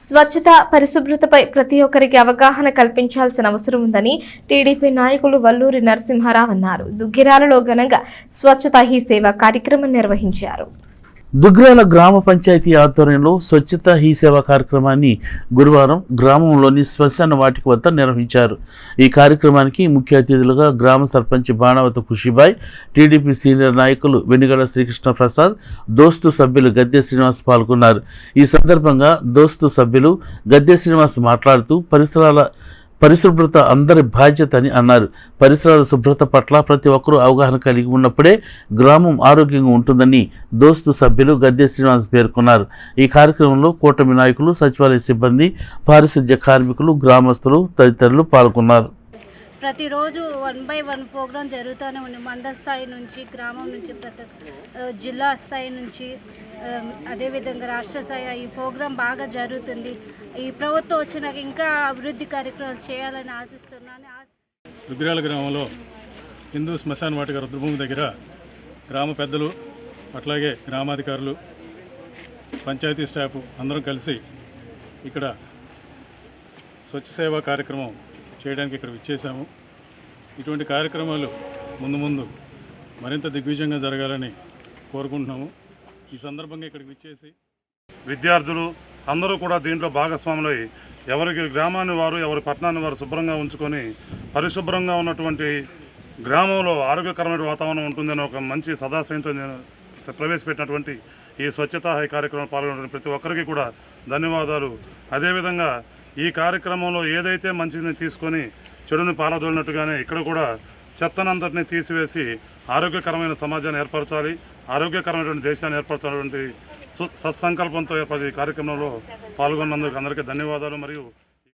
స్వచ్ఛత పరిశుభ్రతపై ప్రతి ఒక్కరికి అవగాహన కల్పించాల్సిన అవసరం ఉందని టీడీపీ నాయకులు వల్లూరి నరసింహారావు అన్నారు. దుగ్గిరాలలో ఘనంగా స్వచ్ఛత హీ సేవ కార్యక్రమం నిర్వహించారు. దుగ్రాల గ్రామ పంచాయతీ ఆధ్వర్యంలో స్వచ్ఛత హీ సేవ కార్యక్రమాన్ని గురువారం గ్రామంలోని శ్మశాన వాటిక వద్ద నిర్వహించారు. ఈ కార్యక్రమానికి ముఖ్య అతిథులుగా గ్రామ సర్పంచ్ బాణవత ఖుషిబాయ్ టీడీపీ సీనియర్ నాయకులు వెనుగల శ్రీకృష్ణ ప్రసాద్ దోస్తు సభ్యులు గద్దె శ్రీనివాస్ పాల్గొన్నారు. ఈ సందర్భంగా దోస్తు సభ్యులు గద్దె శ్రీనివాస్ మాట్లాడుతూ పరిసరాల పరిశుభ్రత అందరి బాధ్యత అని అన్నారు. పరిసరాల శుభ్రత పట్ల ప్రతి ఒక్కరూ అవగాహన కలిగి ఉన్నప్పుడే గ్రామం ఆరోగ్యంగా ఉంటుందని దోస్తు సభ్యులు గద్దె శ్రీనివాస్ పేర్కొన్నారు. ఈ కార్యక్రమంలో కూటమి నాయకులు సచివాలయ సిబ్బంది పారిశుద్ధ్య కార్మికులు గ్రామస్తులు తదితరులు పాల్గొన్నారు. ప్రతిరోజు వన్ బై వన్ ప్రోగ్రాం జరుగుతూనే ఉంది. మండల స్థాయి నుంచి గ్రామం నుంచి ప్రతి జిల్లా స్థాయి నుంచి Um, అదేవిధంగా రాష్ట్ర స్థాయి ఈ ప్రోగ్రాం బాగా జరుగుతుంది. ఈ ప్రభుత్వం వచ్చినాక ఇంకా అభివృద్ధి కార్యక్రమాలు చేయాలని ఆశిస్తున్నాను. ఆ- గ్రామంలో హిందూ శ్మశాన వాటిక రుద్రభూమి దగ్గర గ్రామ పెద్దలు అట్లాగే గ్రామాధికారులు పంచాయతీ స్టాఫ్ అందరం కలిసి ఇక్కడ స్వచ్ఛ సేవా కార్యక్రమం చేయడానికి ఇక్కడ విచ్చేసాము ఇటువంటి కార్యక్రమాలు ముందు ముందు మరింత దిగ్విజయంగా జరగాలని కోరుకుంటున్నాము. ఈ సందర్భంగా ఇక్కడికి విచ్చేసి విద్యార్థులు అందరూ కూడా దీంట్లో భాగస్వాములై ఎవరికి గ్రామాన్ని వారు ఎవరి పట్టణాన్ని వారు శుభ్రంగా ఉంచుకొని పరిశుభ్రంగా ఉన్నటువంటి గ్రామంలో ఆరోగ్యకరమైన వాతావరణం ఉంటుందని ఒక మంచి సదాశయంతో నేను ప్రవేశపెట్టినటువంటి ఈ స్వచ్ఛతా హై కార్యక్రమంలో పాల్గొన్న ప్రతి ఒక్కరికి కూడా ధన్యవాదాలు. అదేవిధంగా ఈ కార్యక్రమంలో ఏదైతే మంచిని తీసుకొని చెడుని పారదోలినట్టుగానే ఇక్కడ కూడా చెత్తనంతటిని తీసివేసి ఆరోగ్యకరమైన సమాజాన్ని ఏర్పరచాలి ఆరోగ్యకరమైనటువంటి దేశాన్ని ఏర్పరచాలటువంటి సు- సత్సంకల్పంతో ఏర్పరిచే కార్యక్రమంలో పాల్గొన్నందుకు అందరికీ ధన్యవాదాలు. మరియు